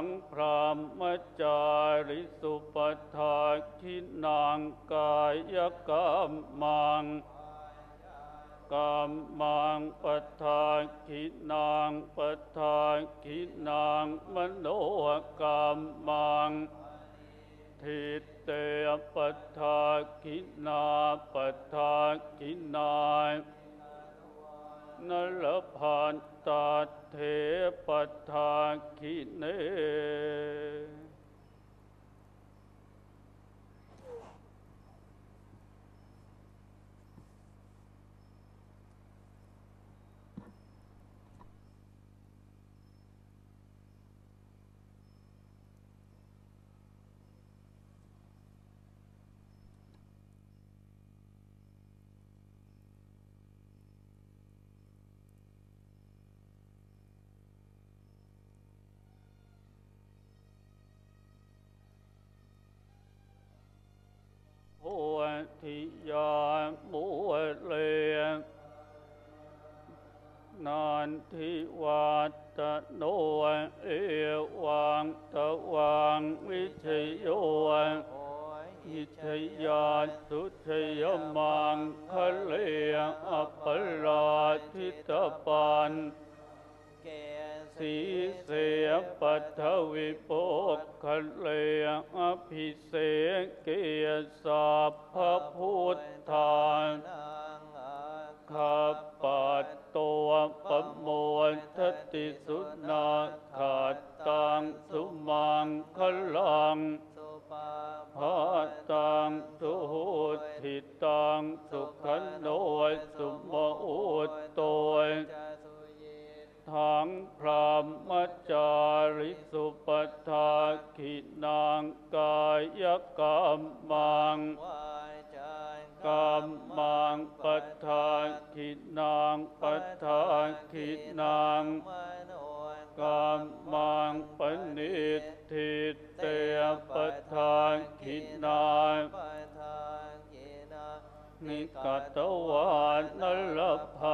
งพรามจาริสุปทาคินางกายกรรมังกรรมังปทาคินางปทาคินางมโนกรรมังทิเตปทาคินาปทาคินาย นลพานตาเทปทาคิเน ธิยามุเลนันทิวัตโนเอวังตะวังวิชยโยอิชยาสุชยมังคะเลอปราทิตปันเกสีเสียปัทวิโปคะเลอ ภิเสเกียรสัพพพุทธานังข้าปัตตัวปโมทติสุนาขาดตังสุมังคลังสุปาพาตังสุหุทิตังสุขันโนสุโมอุตโตย ทังพรามจาริสุปทาขินางกายกรรมังวายจานกรรมังปทาขินางปทาขินางกรรมังปณิทิเตปทาขินางนิกัตวานลพันตา